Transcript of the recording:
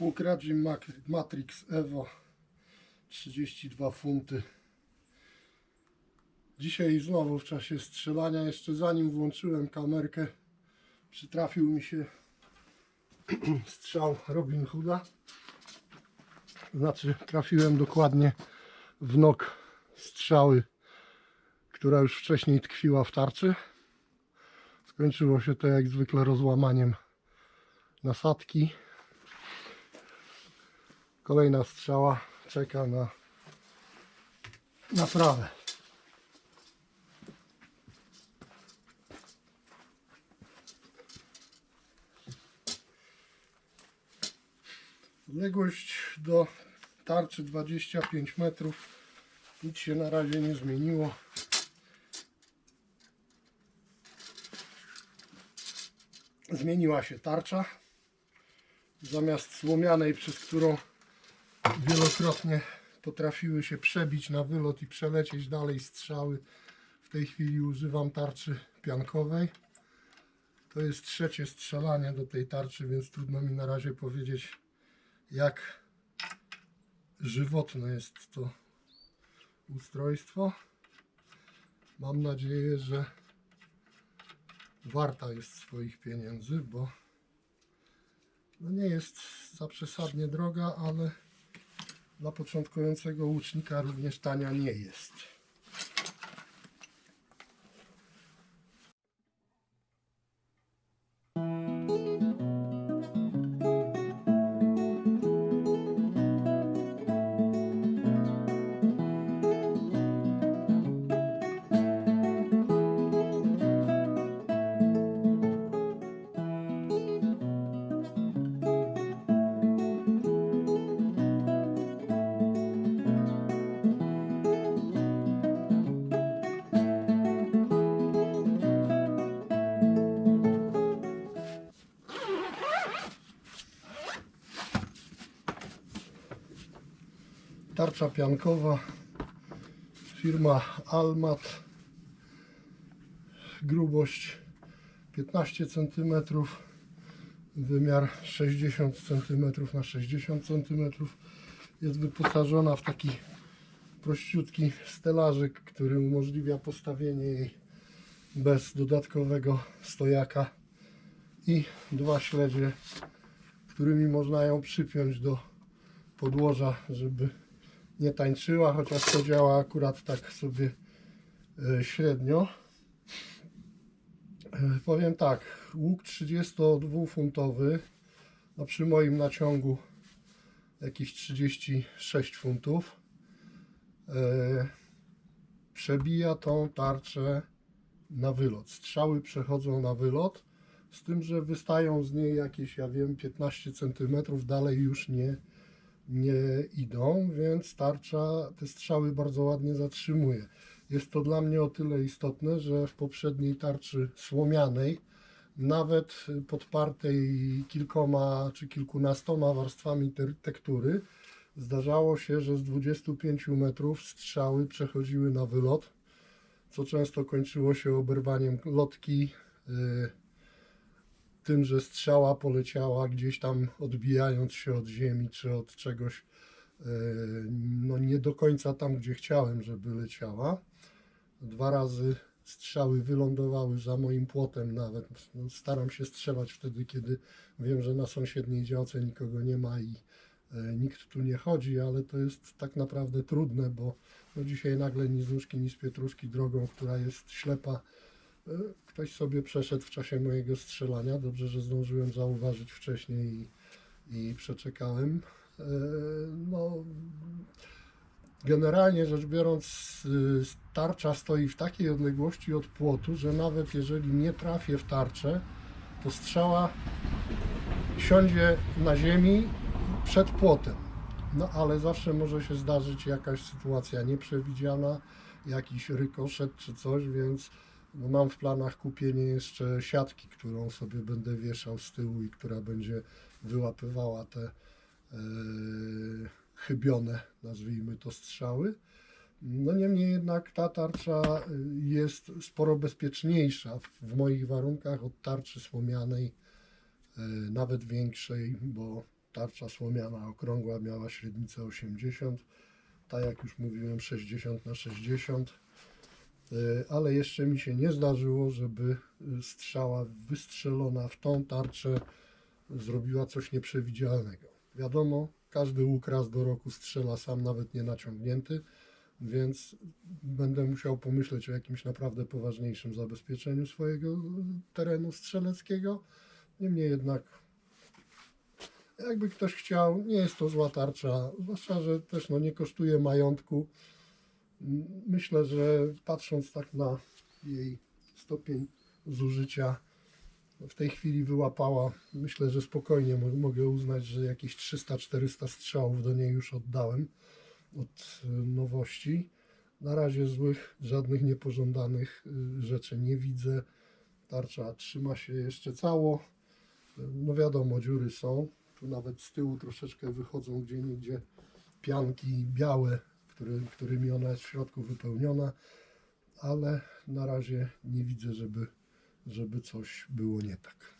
Ukradzim Matrix Evo 32 funty. Dzisiaj znowu w czasie strzelania, jeszcze zanim włączyłem kamerkę, przytrafił mi się strzał Robin Hooda. Znaczy trafiłem dokładnie w nok strzały, która już wcześniej tkwiła w tarczy. Skończyło się to jak zwykle rozłamaniem nasadki. Kolejna strzała czeka na naprawę. Odległość do tarczy 25 metrów. Nic się na razie nie zmieniło. Zmieniła się tarcza. Zamiast słomianej, przez którą wielokrotnie potrafiły się przebić na wylot i przelecieć dalej strzały, w tej chwili używam tarczy piankowej. To jest trzecie strzelanie do tej tarczy, więc trudno mi na razie powiedzieć, jak żywotne jest to ustrojstwo. Mam nadzieję, że warta jest swoich pieniędzy, bo no nie jest za przesadnie droga, ale dla początkującego łucznika również tania nie jest. Tarcza piankowa, firma Almat, grubość 15 cm, wymiar 60 cm na 60 cm. Jest wyposażona w taki prościutki stelażyk, który umożliwia postawienie jej bez dodatkowego stojaka i dwa śledzie, którymi można ją przypiąć do podłoża, żeby nie tańczyła, chociaż to działa akurat tak sobie e, średnio. E, Powiem tak, łuk 32-funtowy, no przy moim naciągu jakieś 36 funtów, e, przebija tą tarczę na wylot. Strzały przechodzą na wylot, z tym, że wystają z niej jakieś, ja wiem, 15 cm, dalej już nie, nie idą, więc tarcza te strzały bardzo ładnie zatrzymuje. Jest to dla mnie o tyle istotne, że w poprzedniej tarczy słomianej, nawet podpartej kilkoma czy kilkunastoma warstwami te- tektury, zdarzało się, że z 25 metrów strzały przechodziły na wylot, co często kończyło się oberwaniem lotki, yy, tym, że strzała poleciała gdzieś tam odbijając się od ziemi czy od czegoś, no nie do końca tam, gdzie chciałem, żeby leciała. Dwa razy strzały wylądowały za moim płotem nawet. No, staram się strzelać wtedy, kiedy wiem, że na sąsiedniej działce nikogo nie ma i e, nikt tu nie chodzi, ale to jest tak naprawdę trudne, bo no dzisiaj nagle ni z nóżki, ni z pietruszki drogą, która jest ślepa, E, Ktoś sobie przeszedł w czasie mojego strzelania. Dobrze, że zdążyłem zauważyć wcześniej i, i przeczekałem. E, generalnie rzecz biorąc, y, tarcza stoi w takiej odległości od płotu, że nawet jeżeli nie trafię w tarczę, to strzała siądzie na ziemi przed płotem. No ale zawsze może się zdarzyć jakaś sytuacja nieprzewidziana, jakiś rykoszet czy coś, więc no mam w planach kupienie jeszcze siatki, którą sobie będę wieszał z tyłu i która będzie wyłapywała te e, chybione, nazwijmy to, strzały. No niemniej jednak ta tarcza y, jest sporo bezpieczniejsza w, moich warunkach od tarczy słomianej, e, nawet większej, bo tarcza słomiana okrągła miała średnicę 80, ta jak już mówiłem 60 na 60 E, ale jeszcze mi się nie zdarzyło, żeby strzała wystrzelona w tą tarczę zrobiła coś nieprzewidzialnego. Wiadomo, każdy łuk raz do roku strzela sam, nawet nie naciągnięty, więc będę musiał pomyśleć o jakimś naprawdę poważniejszym zabezpieczeniu swojego terenu strzeleckiego. Niemniej jednak, jakby ktoś chciał, nie jest to zła tarcza, zwłaszcza, że też no, nie kosztuje majątku. Myślę, że patrząc tak na jej stopień zużycia, w tej chwili wyłapała, myślę, że spokojnie mo- mogę uznać, że jakieś 300-400 strzałów do niej już oddałem od y, nowości. Na razie złych, żadnych niepożądanych y, rzeczy nie widzę. Tarcza trzyma się jeszcze cało. No wiadomo, dziury są. Tu nawet z tyłu troszeczkę wychodzą gdzie niegdzie pianki białe, który, którymi ona jest w środku wypełniona, ale na razie nie widzę, żeby, żeby coś było nie tak.